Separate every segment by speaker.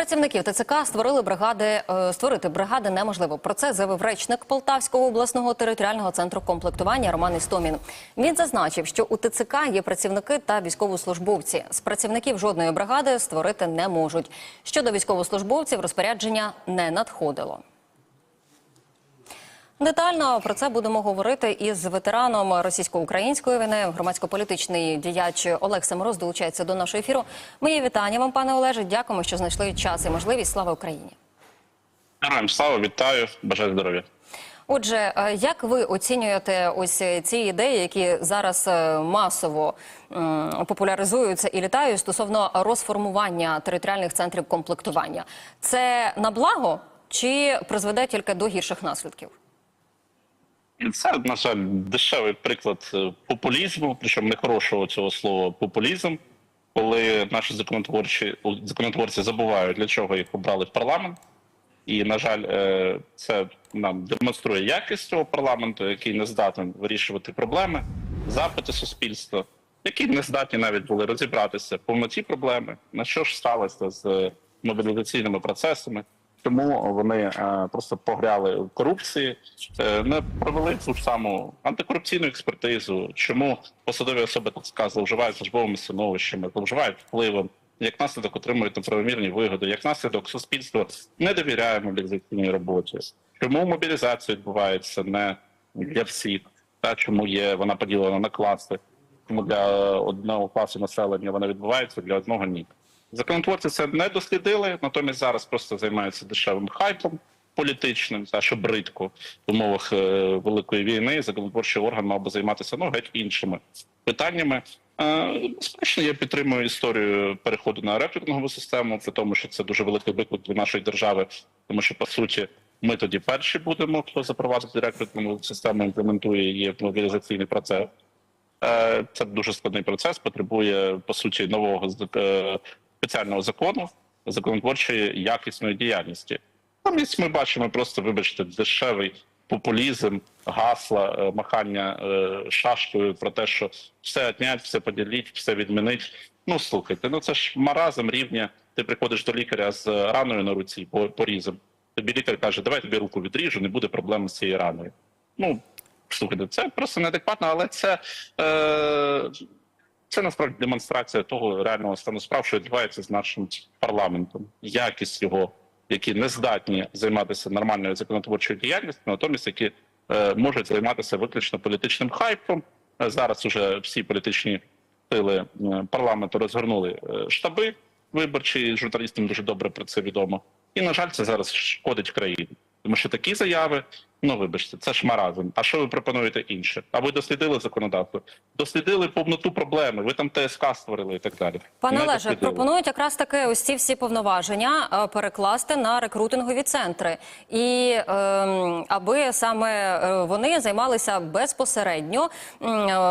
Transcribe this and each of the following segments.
Speaker 1: працівників ТЦК створили бригади е, створити бригади неможливо. Про це заявив речник Полтавського обласного територіального центру комплектування Роман Істомін. Він зазначив, що у ТЦК є працівники та військовослужбовці. З працівників жодної бригади створити не можуть. Щодо військовослужбовців розпорядження не надходило. Детально про це будемо говорити із ветераном російсько-української війни, громадсько-політичний діяч Олег Семороз долучається до нашого ефіру. Мої вітання вам, пане Олеже. Дякуємо, що знайшли час і можливість. Слава Україні.
Speaker 2: Героям слава, вітаю, бажаю здоров'я.
Speaker 1: Отже, е, як ви оцінюєте ось ці ідеї, які зараз е, масово популяризуються і літають стосовно розформування територіальних центрів комплектування? Це на благо чи призведе тільки до гірших наслідків?
Speaker 2: І Це, на жаль, дешевий приклад е, популізму, причому нехорошого цього слова популізм, коли наші законотворчі законотворці забувають, для чого їх обрали в парламент. І, на жаль, е, це нам демонструє якість цього парламенту, який не здатен вирішувати проблеми, запити суспільства, які не здатні навіть були розібратися в повноті проблеми, на що ж сталося з мобілізаційними процесами. Чому вони е, просто погряли в корупції, е, не провели ту ж саму антикорупційну експертизу? Чому посадові особи так сказали, зловживають службовими становищами, зловживають впливом, як наслідок отримують неправомірні вигоди, як наслідок суспільство не довіряє мобілізаційній роботі? Чому мобілізація відбувається не для всіх? Та чому є вона поділена на класи? Чому для одного класу населення вона відбувається, для одного ні? Законотворці це не дослідили, натомість зараз просто займаються дешевим хайпом політичним, та що бридко в умовах е, великої війни. Законотворчий орган мав би займатися ну геть іншими питаннями. Е, Безперечно, я підтримую історію переходу на рейтингову систему, при тому, що це дуже великий виклик для нашої держави, тому що по суті. Ми тоді перші будемо, хто запровадить рекрутингову систему, імплементує її в мобілізаційний процес. Е, Це дуже складний процес, потребує по суті нового спеціального закону, законотворчої якісної діяльності. Замість ми бачимо просто, вибачте, дешевий популізм, гасла, е, махання е, шашкою про те, що все отнять, все поділіть, все відмінить. Ну слухайте, ну це ж маразм рівня. Ти приходиш до лікаря з раною на руці, по- порізом. Тобі лікар каже, давай тобі руку відріжу, не буде проблем з цією раною. Ну слухайте, це просто неадекватно, але це. Е, це насправді демонстрація того реального стану справ, що відбувається з нашим парламентом, якість його, які не здатні займатися нормальною законотворчою діяльністю, натомість які е, можуть займатися виключно політичним хайпом. Е, Зараз уже всі політичні сили е, парламенту розгорнули е, штаби виборчі. Журналістам дуже добре про це відомо. І на жаль, це зараз шкодить країні, тому що такі заяви. Ну, вибачте, це ж маразм. А що ви пропонуєте інше? А ви дослідили законодавство? Дослідили повноту проблеми. Ви там ТСК створили і так далі.
Speaker 1: Пане
Speaker 2: Не
Speaker 1: Олеже, пропонують якраз таки ось ці всі повноваження е, перекласти на рекрутингові центри, і ем, аби саме е, вони займалися безпосередньо е,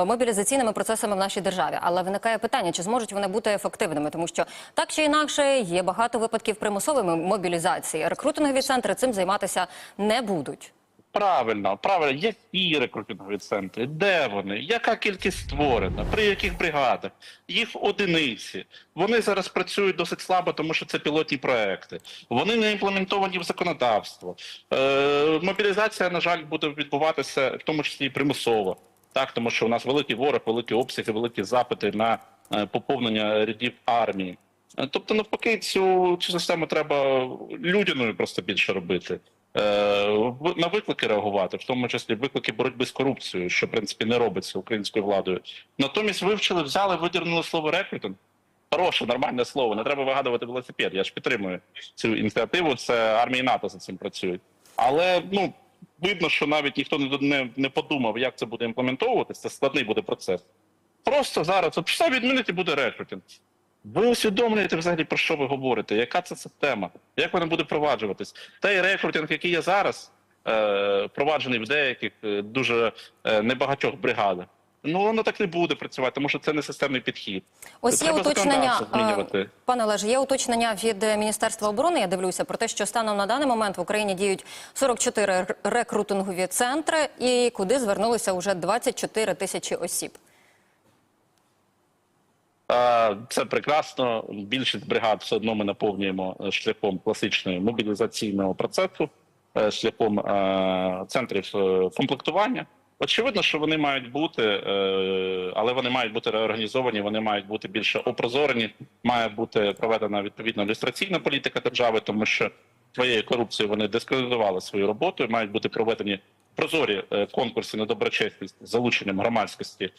Speaker 1: мобілізаційними процесами в нашій державі. Але виникає питання, чи зможуть вони бути ефективними, тому що так чи інакше є багато випадків примусової мобілізації. Рекрутингові центри цим займатися не будуть.
Speaker 2: Правильно, правильно, які рекрутингові центри, де вони, яка кількість створена, при яких бригадах, їх одиниці. Вони зараз працюють досить слабо, тому що це пілотні проекти. Вони не імплементовані в законодавство. Е, мобілізація, на жаль, буде відбуватися в тому числі і примусово. Так, тому що у нас великий ворог, великі обсяги, великі запити на е, поповнення рядів армії. Е, Тобто, навпаки, цю, цю систему треба людяною просто більше робити. Е, на виклики реагувати, в тому числі виклики боротьби з корупцією, що в принципі не робиться українською владою. Натомість вивчили, взяли, видірнули слово рекрутинг. Хороше, нормальне слово. Не треба вигадувати велосипед. Я ж підтримую цю ініціативу. Це армії НАТО за цим працюють. Але ну видно, що навіть ніхто не, не, не подумав, як це буде імплементовуватися. Це складний буде процес. Просто зараз от все відмінити буде рекрутинг. Ви усвідомлюєте взагалі про що ви говорите? Яка це система? Як вона буде впроваджуватись? Той рекрутинг, який є зараз, е, впроваджений в деяких е, дуже е, небагатьох бригадах. Ну воно так не буде працювати, тому що це не системний підхід.
Speaker 1: Ось є уточнення, е, пане Олеже, є уточнення від Міністерства оборони. Я дивлюся про те, що станом на даний момент в Україні діють 44 р- рекрутингові центри, і куди звернулися вже 24 тисячі осіб.
Speaker 2: Це прекрасно. Більшість бригад все одно ми наповнюємо е, шляхом класичного мобілізаційного процесу, е, шляхом е, центрів комплектування. Очевидно, що вони мають бути, але вони мають бути реорганізовані, вони мають бути більше опрозорені. Має бути проведена відповідна ілюстраційна політика держави, тому що своєю корупцією вони дискредитували свою роботу. Мають бути проведені прозорі конкурси на доброчесність з залученням громадськості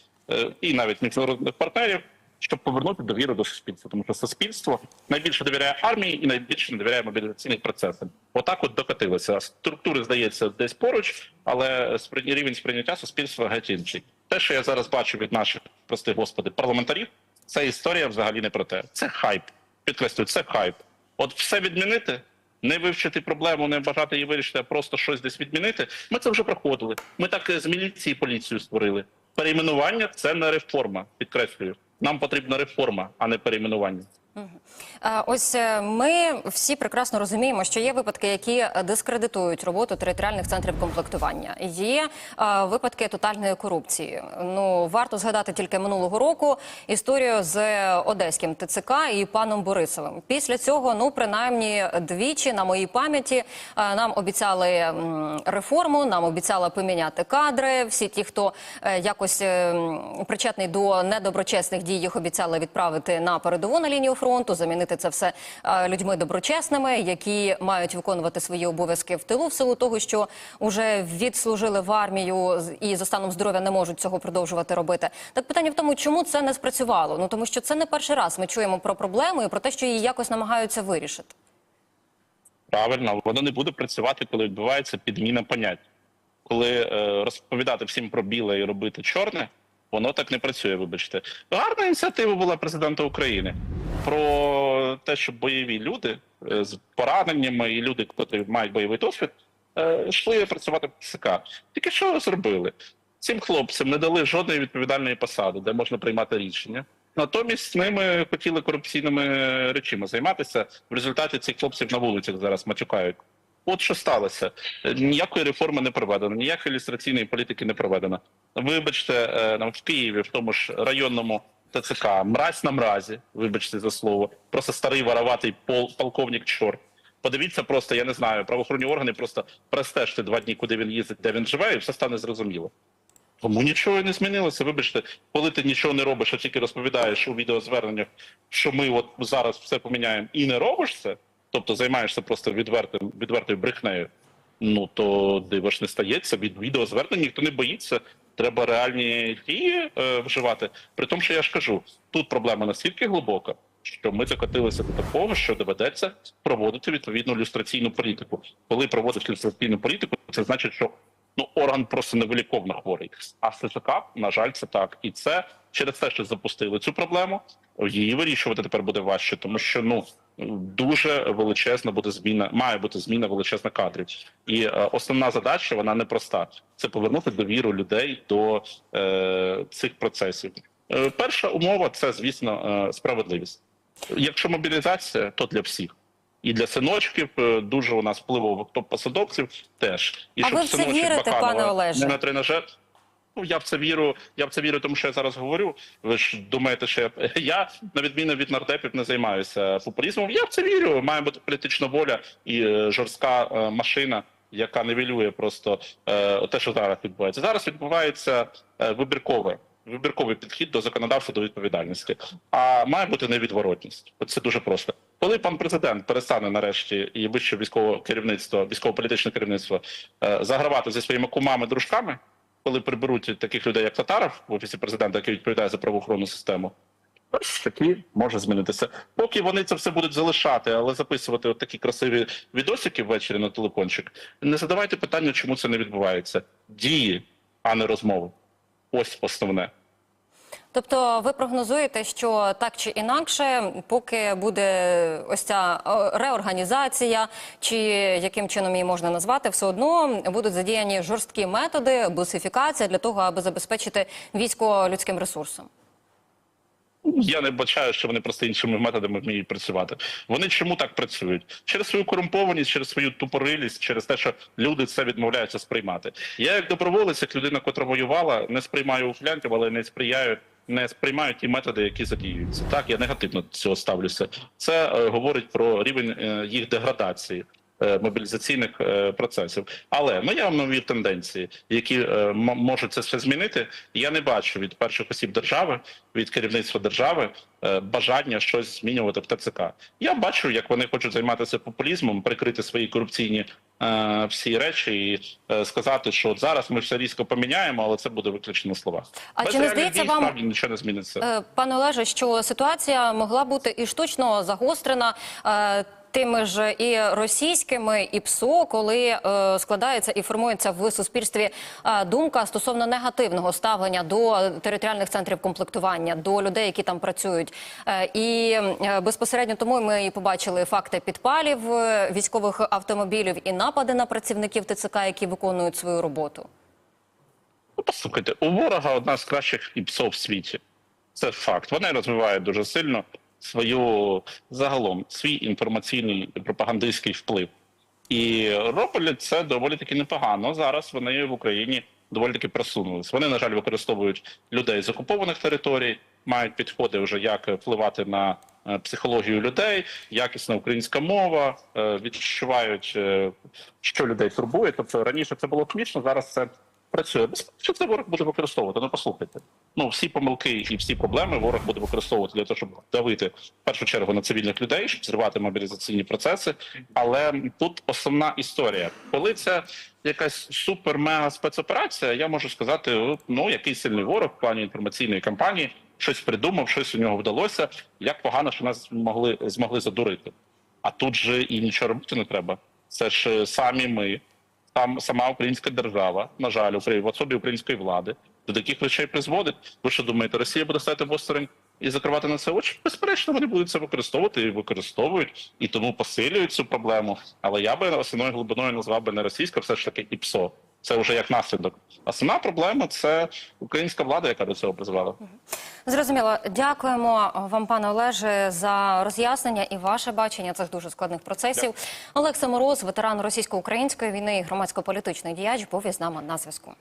Speaker 2: і навіть міжнародних партнерів, щоб повернути довіру до суспільства. Тому що суспільство найбільше довіряє армії і найбільше не довіряє мобілізаційним процесам. Отак от докатилося. Структури здається десь поруч, але рівень сприйняття суспільства геть інший. Те, що я зараз бачу від наших прости господи парламентарів, це історія взагалі не про те. Це хайп. Підкреслюю, це хайп. От все відмінити, не вивчити проблему, не бажати її вирішити, а просто щось десь відмінити. Ми це вже проходили. Ми так з міліції поліцію створили. Перейменування це не реформа. Підкреслюю. Нам потрібна реформа, а не перейменування.
Speaker 1: Е, Ось е, ми всі прекрасно розуміємо, що є випадки, які дискредитують роботу територіальних центрів комплектування. Є е, випадки тотальної корупції. Ну варто згадати тільки минулого року історію з одеським ТЦК і паном Борисовим. Після цього, ну принаймні двічі на моїй пам'яті е, нам обіцяли реформу, нам обіцяли поміняти кадри. Всі ті, хто е, якось е, причетний до недоброчесних дій, їх обіцяли відправити на передову на лінію фронту, замінити це все е, людьми доброчесними, які мають виконувати свої обов'язки в тилу, в силу того, що вже відслужили в армію і за станом здоров'я не можуть цього продовжувати робити. Так питання в тому, чому це не спрацювало? Ну тому що це не перший раз. Ми чуємо про проблему і про те, що її якось намагаються вирішити.
Speaker 2: Правильно, воно не буде працювати, коли відбувається підміна понять. Коли е, розповідати всім про біле і робити чорне, воно так не працює. Вибачте, гарна ініціатива була президента України про те, щоб бойові люди е, з пораненнями і люди, які мають бойовий досвід, е, йшли працювати в ЦК. Тільки що зробили? Цим хлопцям не дали жодної відповідальної посади, де можна приймати рішення. Натомість з ними хотіли корупційними речима займатися. В результаті цих хлопців на вулицях зараз матюкають. От що сталося. Ніякої реформи не проведено, ніякої ілюстраційної політики не проведено. Вибачте, е, нам в Києві, в тому ж районному ТЦК, мразь на мразі, вибачте за слово, просто старий вороватий пол, полковник чорт. Подивіться просто, я не знаю, правоохоронні органи просто престежте два дні, куди він їздить, де він живе, і все стане зрозуміло. Тому нічого не змінилося. Вибачте, коли ти нічого не робиш, а тільки розповідаєш у відеозверненнях, що ми от зараз все поміняємо і не робиш це, тобто займаєшся просто відвертим, відвертою брехнею, ну то диво не стається. Від відеозвернень ніхто не боїться. Треба реальні дії е, вживати. При тому, що я ж кажу, тут проблема настільки глибока, що ми закотилися до такого, що доведеться проводити відповідну люстраційну політику. Коли проводиш люстраційну політику, це значить, що ну орган просто невиліковно хворий. А ССК, на жаль, це так. І це через те, що запустили цю проблему. Її вирішувати тепер буде важче, тому що ну дуже величезна буде зміна, має бути зміна величезна кадрів. І е, основна задача вона непроста: це повернути довіру людей до е, цих процесів. Е, перша умова це, звісно, е, справедливість. Якщо мобілізація, то для всіх. І для синочків е, дуже у нас впливових топ-посадовців теж. І
Speaker 1: А
Speaker 2: щоб
Speaker 1: ви в це
Speaker 2: синочок
Speaker 1: вірите,
Speaker 2: Баканова
Speaker 1: пане Олеже?
Speaker 2: Не на тренажер. Ну, я в це вірю. Я в це вірю, тому що я зараз говорю. Ви ж думаєте, що я, на відміну від нардепів не займаюся популізмом. Я в це вірю. Має бути політична воля і е, жорстка е, машина, яка нівелює просто е, те, що зараз відбувається. Зараз відбувається вибіркове. Вибірковий підхід до законодавства до відповідальності, а має бути невідворотність. От Це дуже просто. Коли пан президент перестане нарешті і вище військове керівництво, військово-політичне керівництво загравати зі своїми кумами, дружками, коли приберуть таких людей, як Татаров в офісі президента, який відповідає за правоохоронну систему, ось такі може змінитися. Поки вони це все будуть залишати, але записувати от такі красиві відосики ввечері на телефончик. Не задавайте питання, чому це не відбувається. Дії, а не розмови. Ось основне.
Speaker 1: Тобто, ви прогнозуєте, що так чи інакше, поки буде ось ця реорганізація, чи яким чином її можна назвати, все одно будуть задіяні жорсткі методи, бусифікація для того, аби забезпечити військо людським ресурсом.
Speaker 2: Я не бачаю, що вони просто іншими методами вміють працювати. Вони чому так працюють? Через свою корумпованість, через свою тупорилість, через те, що люди це відмовляються сприймати. Я як доброволець, як людина, котра воювала, не сприймаю ухилянтів, але не сприяю не сприймають ті методи, які задіюються. Так, я негативно до цього ставлюся. Це е, говорить про рівень е, їх деградації. е, Мобілізаційних е, процесів, але ну я вам навів тенденції, які е, можуть це все змінити. Я не бачу від перших осіб держави, від керівництва держави е, бажання щось змінювати в ТЦК. Я бачу, як вони хочуть займатися популізмом, прикрити свої корупційні всі речі і е, сказати, що от зараз ми все різко поміняємо, але це буде виключно слова.
Speaker 1: А
Speaker 2: Без
Speaker 1: чи не здається
Speaker 2: дій,
Speaker 1: вам-
Speaker 2: справді нічого не зміниться?
Speaker 1: Е, Пане Олеже, що ситуація могла бути і штучно загострена е, тими ж і російськими, і ПСО, коли е, складається і формується в суспільстві е, думка стосовно негативного ставлення до територіальних центрів комплектування, до людей, які там працюють. Е, і е, безпосередньо тому ми і побачили факти підпалів е, військових автомобілів і напади на працівників ТЦК, які виконують свою роботу.
Speaker 2: Ну, послухайте, у ворога одна з кращих ІПСО в світі. Це факт. Вони розвивають дуже сильно свою загалом свій інформаційний пропагандистський вплив. І роблять це доволі таки непогано. Зараз вони в Україні доволі таки просунулись. Вони, на жаль, використовують людей з окупованих територій, мають підходи вже як впливати на е, психологію людей, якісна українська мова, е, відчувають, е, що людей турбує. Тобто раніше це було смішно, зараз це працює. Що це ворог буде використовувати? Ну послухайте. Ну всі помилки і всі проблеми ворог буде використовувати для того, щоб давити в першу чергу на цивільних людей, щоб зривати мобілізаційні процеси. Але тут основна історія, коли це якась супер-мега спецоперація, я можу сказати, ну який сильний ворог в плані інформаційної кампанії, щось придумав, щось у нього вдалося. Як погано, що нас змогли змогли задурити. А тут же і нічого робити не треба. Це ж е, самі ми, там сама українська держава, на жаль, в особі української влади, до таких речей призводить. Ви що думаєте, Росія буде стати осторонь і закривати на це очі? Безперечно, вони будуть це використовувати і використовують, і тому посилюють цю проблему. Але я би основною глибиною назвав би не російська, все ж таки і ПСО. Це вже як наслідок. А сама проблема це українська влада, яка до цього призвела.
Speaker 1: Зрозуміло. Дякуємо вам, пане Олеже, за роз'яснення і ваше бачення цих дуже складних процесів. Олекса Мороз, ветеран російсько-української війни і громадсько-політичний діяч, був із нами на зв'язку.